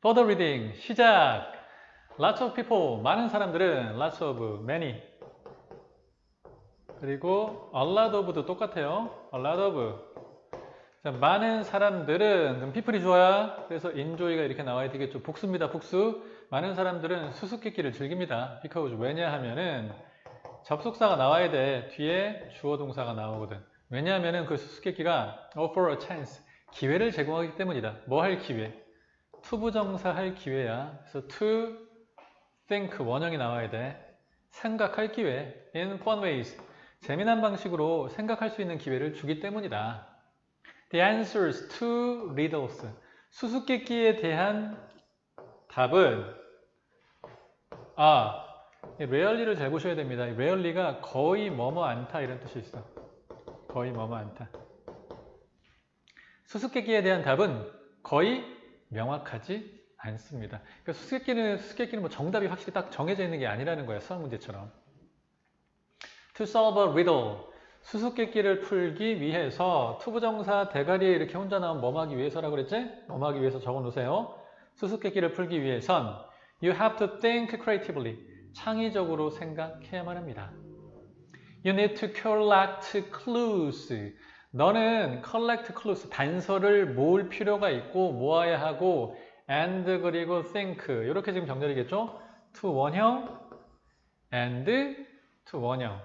Further reading 시작. Lots of people 많은 사람들은 lots of many 그리고 a lot of도 똑같아요. a lot of 자, 많은 사람들은 그럼 people이 좋아야 그래서 enjoy가 이렇게 나와야 되겠죠. 복수입니다. 복수. 많은 사람들은 수수께끼를 즐깁니다. because 왜냐하면은 접속사가 나와야 돼. 뒤에 주어 동사가 나오거든. 왜냐하면은 그 수수께끼가 offer a chance 기회를 제공하기 때문이다. 뭐 할 기회? 투부정사 할 기회야. 그래서 to think 원형이 나와야 돼. 생각할 기회. in fun ways. 재미난 방식으로 생각할 수 있는 기회를 주기 때문이다. The answers to riddles. 수수께끼에 대한 답은 아, 이 rarely를 잘 보셔야 됩니다. 이 rarely가 거의 뭐뭐 않다 이런 뜻이 있어. 거의 뭐뭐 않다. 수수께끼에 대한 답은 거의 명확하지 않습니다. 그러니까 수수께끼는 수수께끼는 뭐 정답이 확실히 딱 정해져 있는 게 아니라는 거야. 수학 문제처럼. To solve a riddle. 수수께끼를 풀기 위해서 투부정사 대가리에 이렇게 혼자 나온 뭐하기 위해서라고 그랬지? 뭐하기 위해서 적어 놓으세요. 수수께끼를 풀기 위해선 you have to think creatively. 창의적으로 생각해야만 합니다. You need to collect clues. 너는 collect clues, 단서를 모을 필요가 있고 모아야 하고 and 그리고 think 이렇게 지금 정렬이겠죠? to 원형 and to 원형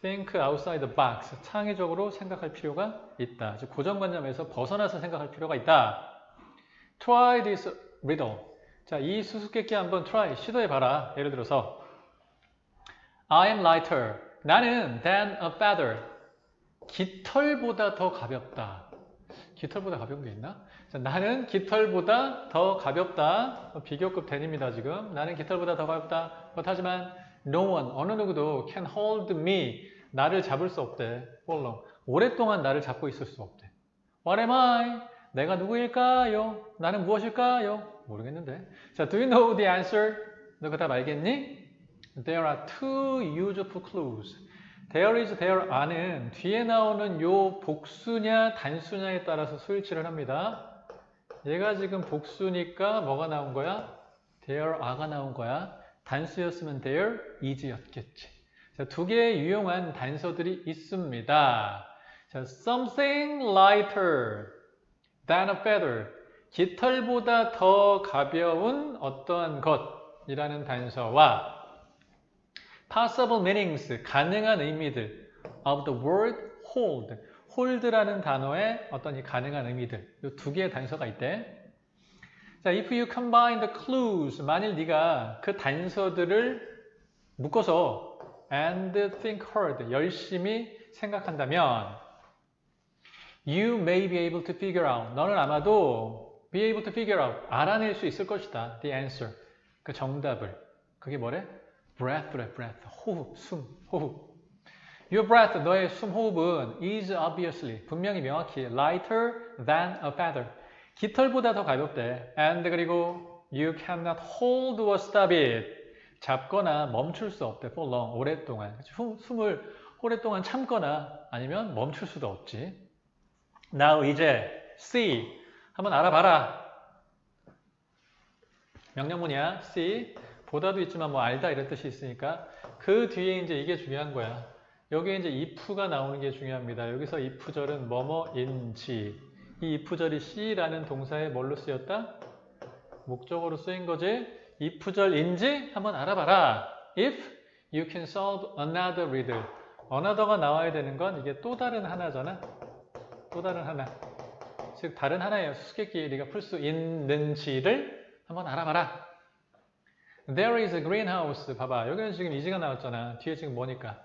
think outside the box 창의적으로 생각할 필요가 있다. 즉 고정관념에서 벗어나서 생각할 필요가 있다. Try this riddle. 자, 이 수수께끼 한번 try 시도해봐라. 예를 들어서 I am lighter. 나는 than a feather. 깃털보다 더 가볍다. 깃털보다 가벼운 게 있나? 자, 나는 깃털보다 더 가볍다. 비교급 된입니다, 지금. 나는 깃털보다 더 가볍다. 그렇다지만 no one, 어느 누구도 can hold me. 나를 잡을 수 없대. for long. 오랫동안 나를 잡고 있을 수 없대. What am I? 내가 누구일까요? 나는 무엇일까요? 모르겠는데. 자, do you know the answer? 너 그답 알겠니? There are two useful clues. There is, there are는 뒤에 나오는 요 복수냐 단수냐에 따라서 수일치를 합니다. 얘가 지금 복수니까 뭐가 나온 거야? There are가 나온 거야. 단수였으면 there is였겠지. 자, 두 개의 유용한 단서들이 있습니다. 자, something lighter than a feather. 깃털보다 더 가벼운 어떠한 것이라는 단서와 possible meanings, 가능한 의미들 of the word hold. hold라는 단어의 어떤 이 가능한 의미들. 이 두 개의 단서가 있대. 자, if you combine the clues, 만일 네가 그 단서들을 묶어서 and think hard, 열심히 생각한다면 you may be able to figure out, 너는 아마도 be able to figure out, 알아낼 수 있을 것이다. the answer, 그 정답을. 그게 뭐래? Breath래, breath, 호흡, 숨, 호흡. Your breath, 너의 숨 호흡은 is obviously, 분명히 명확히 lighter than a feather. 깃털보다 더 가볍대. And 그리고 you cannot hold or stop it. 잡거나 멈출 수 없대. for long, 오랫동안. 숨, 숨을 오랫동안 참거나 아니면 멈출 수도 없지. Now 이제 see 한번 알아봐라. 명령문이야. see 보다도 있지만 뭐 알다 이런 뜻이 있으니까 그 뒤에 이제 이게 중요한 거야. 여기에 이제 if가 나오는 게 중요합니다. 여기서 if절은 뭐뭐인지 이 if절이 she라는 동사에 뭘로 쓰였다? 목적으로 쓰인 거지? if절인지 한번 알아봐라. If you can solve another riddle. another가 나와야 되는 건 이게 또 다른 하나잖아. 또 다른 하나. 즉 다른 하나예요. 수수께끼 네가 풀 수 있는지를 한번 알아봐라. There is a greenhouse. 봐봐. 여기는 지금 is가 나왔잖아. 뒤에 지금 뭐니까?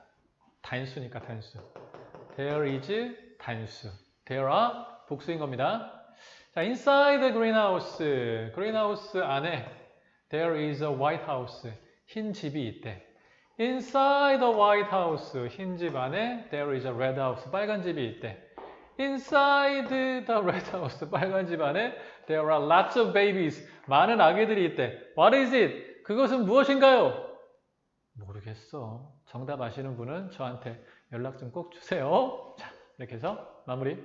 단수니까 단수. There is 단수. There are 복수인 겁니다. 자, inside the greenhouse. greenhouse 안에 there is a white house. 흰 집이 있대. inside the white house. 흰 집 안에 there is a red house. 빨간 집이 있대. inside the red house. 빨간 집 안에 there are lots of babies. 많은 아기들이 있대. what is it? 그것은 무엇인가요? 모르겠어. 정답 아시는 분은 저한테 연락 좀 꼭 주세요. 자, 이렇게 해서 마무리.